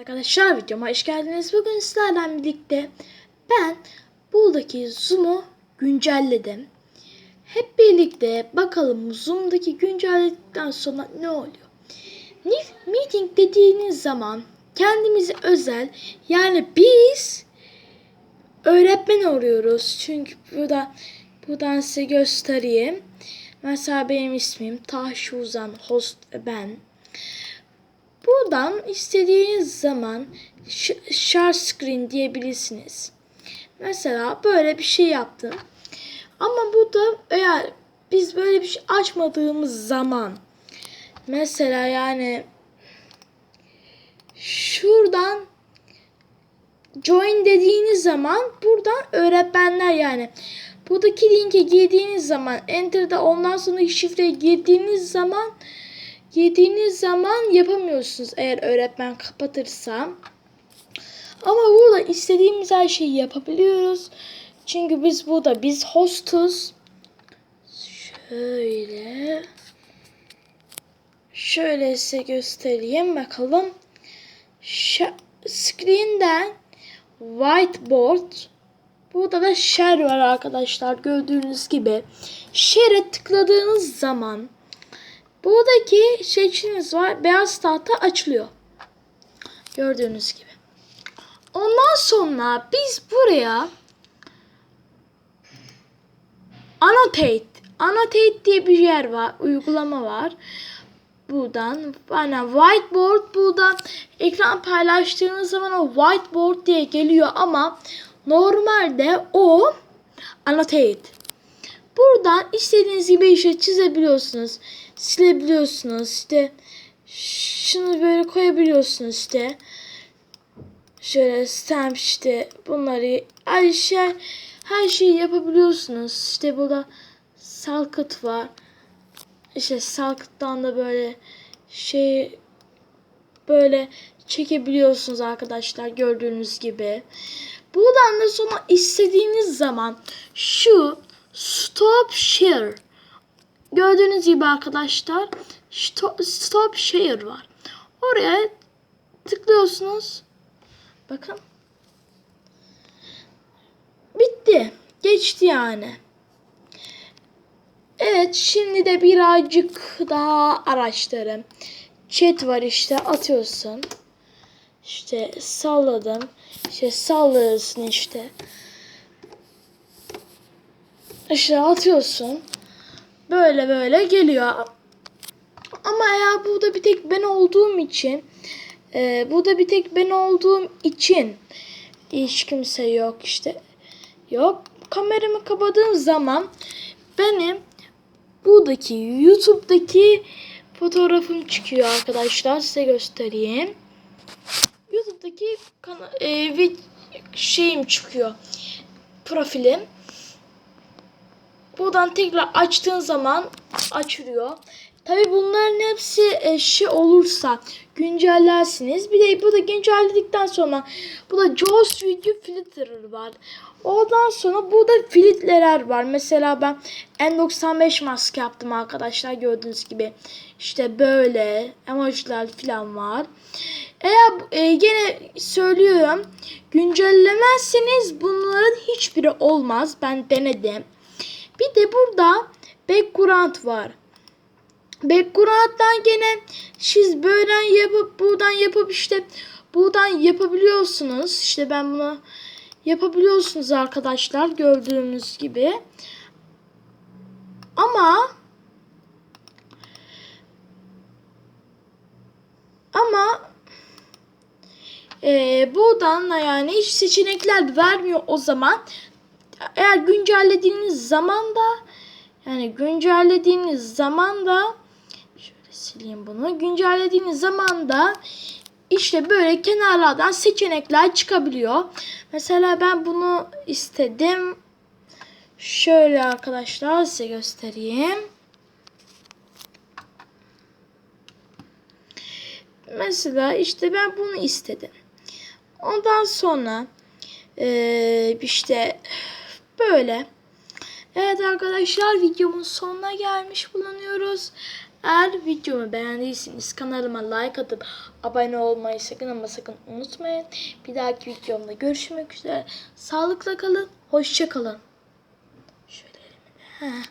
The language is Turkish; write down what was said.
Arkadaşlar videoma hoş geldiniz. Bugün sizlerle birlikte ben buradaki Zoom'u güncelledim. Hep birlikte bakalım Zoom'daki güncelledikten sonra ne oluyor? New Meeting dediğiniz zaman kendimizi özel yani biz öğretmen oluyoruz. Çünkü burada buradan size göstereyim. Mesela benim ismim Taş Uzan host ben. Buradan istediğiniz zaman sh- share screen diyebilirsiniz. Mesela böyle bir şey yaptım. Ama burada eğer biz böyle bir şey açmadığımız zaman mesela yani şuradan join dediğiniz zaman buradan öğretmenler yani buradaki linke girdiğiniz zaman enter'da ondan sonra şifreye girdiğiniz zaman girdiğiniz zaman yapamıyorsunuz eğer öğretmen kapatırsa. Ama burada istediğimiz her şeyi yapabiliyoruz. Çünkü biz burada biz hostuz. Şöyle şöyle size göstereyim bakalım. Ş- screen'den whiteboard Burada da share var arkadaşlar gördüğünüz gibi. Share'e tıkladığınız zaman buradaki seçimimiz var. Beyaz tahta açılıyor. Gördüğünüz gibi. Ondan sonra biz buraya annotate annotate diye bir yer var. Uygulama var. Buradan bana whiteboard burada ekran paylaştığınız zaman o whiteboard diye geliyor ama normalde o annotate. Buradan istediğiniz gibi işte çizebiliyorsunuz. Silebiliyorsunuz. işte şunu böyle koyabiliyorsunuz işte. Şöyle stamp işte bunları her şey her şeyi yapabiliyorsunuz. İşte burada salkıt var. İşte salkıttan da böyle şey böyle çekebiliyorsunuz arkadaşlar gördüğünüz gibi. Buradan da sonra istediğiniz zaman şu stop share gördüğünüz gibi arkadaşlar stop, stop share var. Oraya tıklıyorsunuz. Bakın. Bitti. Geçti yani. Evet şimdi de birazcık daha araştırın. Chat var işte atıyorsun. İşte salladım. İşte sallıyorsun işte. İşte atıyorsun. Böyle böyle geliyor. Ama eğer burada bir tek ben olduğum için e, burada bir tek ben olduğum için hiç kimse yok işte. Yok. Kameramı kapadığım zaman benim buradaki YouTube'daki fotoğrafım çıkıyor arkadaşlar. Size göstereyim. YouTube'daki e, şeyim çıkıyor. Profilim. Buradan tekrar açtığın zaman açılıyor. Tabi bunların hepsi e, şey olursa güncellersiniz. Bir de bu da güncelledikten sonra bu da Jaws Video Filter var. Ondan sonra burada filtreler var. Mesela ben N95 maske yaptım arkadaşlar gördüğünüz gibi. İşte böyle emojiler falan var. Eğer e, gene söylüyorum güncellemezseniz bunların hiçbiri olmaz. Ben denedim. Bir de burada background var. Background'dan gene siz böyle yapıp buradan yapıp işte buradan yapabiliyorsunuz. İşte ben bunu yapabiliyorsunuz arkadaşlar gördüğünüz gibi. Ama ama e, buradan da yani hiç seçenekler vermiyor o zaman. Eğer güncellediğiniz zaman da yani güncellediğiniz zaman da şöyle sileyim bunu. Güncellediğiniz zaman da işte böyle kenarlardan seçenekler çıkabiliyor. Mesela ben bunu istedim. Şöyle arkadaşlar size göstereyim. Mesela işte ben bunu istedim. Ondan sonra ee, işte böyle. Evet arkadaşlar videomun sonuna gelmiş bulunuyoruz. Eğer videomu beğendiyseniz kanalıma like atıp abone olmayı sakın ama sakın unutmayın. Bir dahaki videomda görüşmek üzere. Sağlıkla kalın. Hoşça kalın. Şöyle elimi.